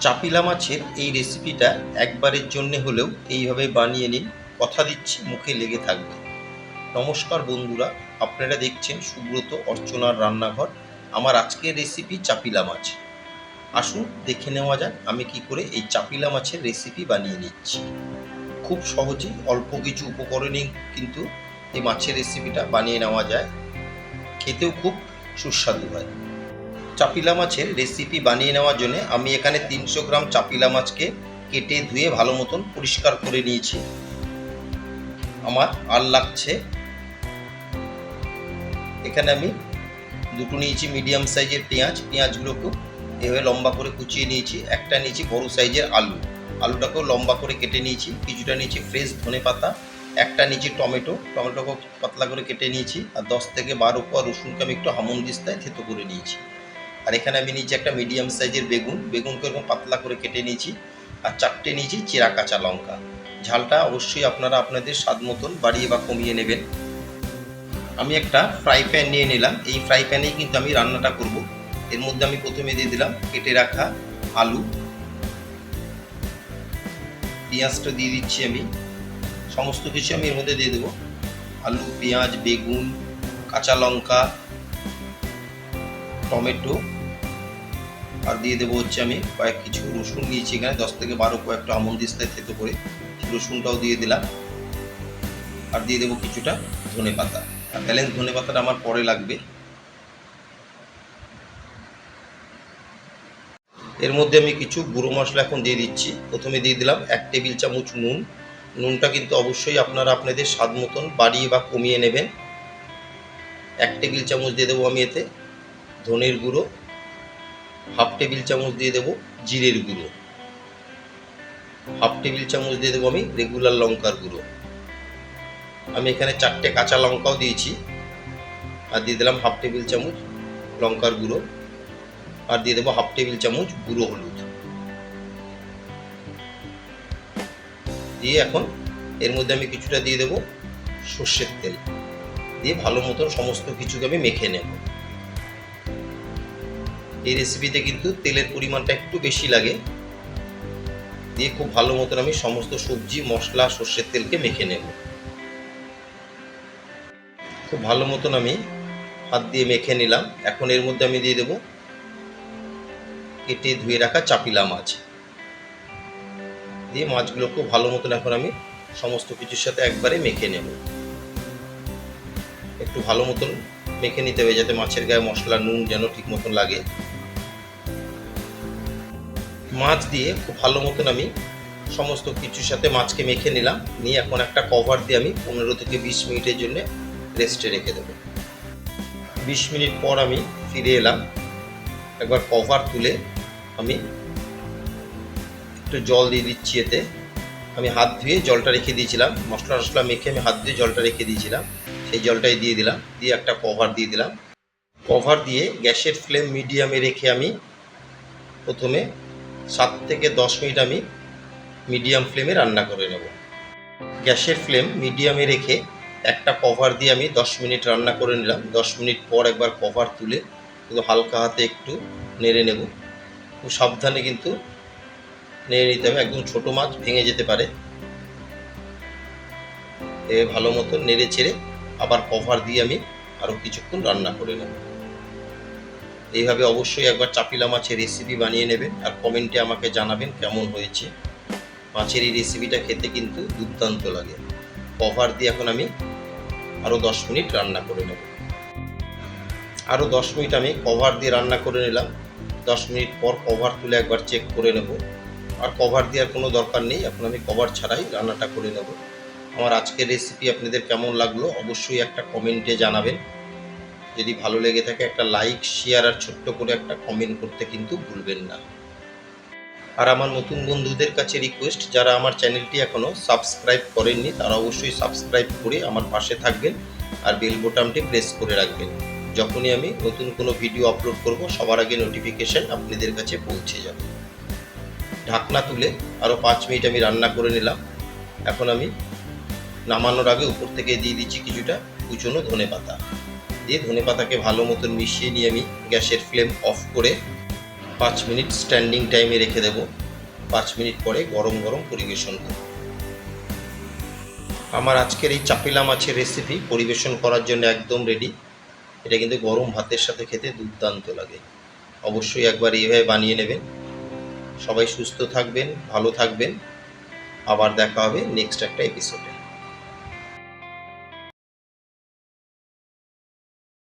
চাপিলা মাছের এই রেসিপিটা একবারের জন্য হলেও এইভাবে বানিয়ে নিন। কথা দিচ্ছি, মুখে লেগে থাকবে। নমস্কার বন্ধুরা, আপনারা দেখছেন সুব্রত অর্চনার রান্নাঘর। আমার আজকের রেসিপি চাপিলা মাছ আসুন, দেখে নেওয়া যাক আমি কি করে এই চাপিলা মাছের রেসিপি বানিয়ে নিচ্ছি। খুব সহজেই অল্প কিছু উপকরণেই কিন্তু এই মাছের রেসিপিটা বানিয়ে নেওয়া যায়। খেতেও খুব সুস্বাদু হয়। চাপিলা মাছের রেসিপি বানিয়ে নেওয়ার জন্য আমি এখানে তিনশো গ্রাম চাপিলা মাছকে কেটে ধুয়ে ভালো মতন পরিষ্কার করে নিয়েছি। আমার আর লাগছে। এখানে আমি দুটো নিয়েছি মিডিয়াম সাইজের পেঁয়াজ। পেঁয়াজগুলোকে এভাবে লম্বা করে কুচিয়ে নিয়েছি। একটা নিয়েছি বড় সাইজের আলু। আলুটাকেও লম্বা করে কেটে নিয়েছি। কিছুটা নিয়েছি ফ্রেশ ধনে পাতা। একটা নিয়েছি টমেটো। টমেটোকে পাতলা করে কেটে নিয়েছি। আর দশ থেকে বারো কোয়া রসুনকে আমি একটু হামন দিস্তায় থেতো করে নিয়েছি। আর এখানে আমি নিয়েছি একটা মিডিয়াম সাইজের বেগুন। বেগুনকে এরকম পাতলা করে কেটে নিয়েছি আর চারটে নিয়েছি চিরা কাঁচা লঙ্কা। ঝালটা অবশ্যই আপনারা আপনাদের স্বাদ মতন বাড়িয়ে বা কমিয়ে নেবেন। আমি একটা ফ্রাই প্যান নিয়ে নিলাম। এই ফ্রাই প্যানেই কিন্তু আমি রান্নাটা করব। এর মধ্যে আমি প্রথমে দিয়ে দিলাম কেটে রাখা আলু। পেঁয়াজটা দিয়ে দিচ্ছি আমি। সমস্ত কিছু আমি এর মধ্যে দিয়ে দেবো। আলু, পেঁয়াজ, বেগুন, কাঁচা লঙ্কা, টমেটো। আর দিয়ে দেবো হচ্ছে আমি কয়েক কিছু রসুন নিয়েছি এখানে, দশ থেকে বারো কয়েকটা আমন দিস্তায় থেতো করে রসুনটাও দিয়ে দিলাম। আর দিয়ে দেবো কিছুটা ধনে পাতা। আর ব্যালেন্স ধনে পাতাটা আমার পরে লাগবে। এর মধ্যে আমি কিছু গুঁড়ো মশলা এখন দিয়ে দিচ্ছি। প্রথমে দিয়ে দিলাম এক টেবিল চামচ নুন। নুনটা কিন্তু অবশ্যই আপনারা আপনাদের স্বাদ মতন বাড়িয়ে বা কমিয়ে নেবেন। এক টেবিল চামচ দিয়ে দেবো আমি এতে ধনের গুঁড়ো। হাফ টেবিল চামচ দিয়ে দেবো জিরের গুঁড়ো। হাফ টেবিল চামচ দিয়ে দেবো আমি রেগুলার লঙ্কার গুঁড়ো। আমি এখানে চারটে কাঁচা লঙ্কাও দিয়েছি। আর দিয়ে দিলাম হাফ টেবিল চামচ লঙ্কার গুঁড়ো। আর দিয়ে দেবো হাফ টেবিল চামচ গুঁড়ো হলুদ। দিয়ে এখন এর মধ্যে আমি কিছুটা দিয়ে দেবো সর্ষের তেল। দিয়ে ভালো মতন সমস্ত কিছুকে আমি মেখে নেব। এই রেসিপিতে কিন্তু তেলের পরিমাণটা একটু বেশি লাগে। দিয়ে খুব ভালো মতন আমি সমস্ত সবজি, মশলা, সর্ষের তেলকে মেখে নেব। খুব ভালো মতন আমি হাত দিয়ে মেখে নিলাম। এখন এর মধ্যে আমি দিয়ে দেবো কেটে ধুয়ে রাখা চাপিলা মাছ। দিয়ে মাছগুলো খুব ভালো মতন এখন আমি সমস্ত কিছুর সাথে একবারে মেখে নেব। একটু ভালো মতন মেখে নিতে হবে যাতে মাছের গায়ে মশলা নুন যেন ঠিক মতন লাগে। মাছ দিয়ে খুব ভালো মতন আমি সমস্ত কিছুর সাথে মাছকে মেখে নিলাম। নিয়ে এখন একটা কভার দিয়ে আমি পনেরো থেকে বিশ মিনিটের জন্য রেস্টে রেখে দেবো। বিশ মিনিট পর আমি ফিরে এলাম। একবার কভার তুলে আমি একটু জল দিয়ে দিচ্ছি এতে। আমি হাত ধুয়ে জলটা রেখে দিয়েছিলাম। মশলা টশলা মেখে আমি হাত ধুয়ে জলটা রেখে দিয়েছিলাম। সেই জলটাই দিয়ে দিলাম। দিয়ে একটা কভার দিয়ে দিলাম। কভার দিয়ে গ্যাসের ফ্লেম মিডিয়ামে রেখে আমি প্রথমে সাত থেকে দশ মিনিট আমি মিডিয়াম ফ্লেমে রান্না করে নেব। গ্যাসের ফ্লেম মিডিয়ামে রেখে একটা কভার দিয়ে আমি দশ মিনিট রান্না করে নিলাম। দশ মিনিট পর একবার কভার তুলে কিন্তু হালকা হাতে একটু নেড়ে নেব। খুব সাবধানে কিন্তু নেড়ে নিতে হবে। একদম ছোটো মাছ ভেঙে যেতে পারে। এ ভালো মতো নেড়ে ছেড়ে আবার কভার দিয়ে আমি আরও কিছুক্ষণ রান্না করে নেব। এইভাবে অবশ্যই একবার চাপিলা মাছের রেসিপি বানিয়ে নেবেন আর কমেন্টে আমাকে জানাবেন কেমন হয়েছে। মাছের এই রেসিপিটা খেতে কিন্তু দুর্দান্ত লাগে। কভার দিয়ে এখন আমি আরও দশ মিনিট রান্না করে নেব। আরও দশ মিনিট আমি কভার দিয়ে রান্না করে নিলাম। দশ মিনিট পর কভার তুলে একবার চেক করে নেব। আর কভার দেওয়ার কোনো দরকার নেই, এখন আমি কভার ছাড়াই রান্নাটা করে নেব। আমার আজকের রেসিপি আপনাদের কেমন লাগল অবশ্যই একটা কমেন্টে জানাবেন। যদি ভালো লেগে থাকে একটা লাইক শেয়ার আর ছোট্ট করে একটা কমেন্ট করতে কিন্তু ভুলবেন না। আর আমার নতুন বন্ধুদের কাছে রিকোয়েস্ট যারা আমার চ্যানেলটি এখনও সাবস্ক্রাইব করেননি, তারা অবশ্যই সাবস্ক্রাইব করে আমার পাশে থাকবেন আর বেল বোতামটি প্রেস করে রাখবেন। যখনই আমি নতুন কোনো ভিডিও আপলোড করব, সবার আগে নোটিফিকেশান আপনাদের কাছে পৌঁছে যাবে। ঢাকনা তুলে আরও পাঁচ মিনিট আমি রান্না করে নিলাম। এখন আমি নামানোর আগে উপর থেকে দিয়ে দিচ্ছি কিছুটা কুচনো ধনে পাতা দিয়ে ধনে পাতাকে ভালো মতন মিশিয়ে নিয়ে আমি গ্যাসের ফ্লেম অফ করে পাঁচ মিনিট স্ট্যান্ডিং টাইমে রেখে দেব। পাঁচ মিনিট পরে গরম গরম পরিবেশন করব। আমার আজকের এই চাপিলা মাছের রেসিপি পরিবেশন করার জন্য একদম রেডি এটা কিন্তু গরম ভাতের সাথে খেতে দুর্দান্ত লাগে। অবশ্যই একবার এইভাবে বানিয়ে নেবেন। সবাই সুস্থ থাকবেন, ভালো থাকবেন। আবার দেখা হবে নেক্সট একটা এপিসোডে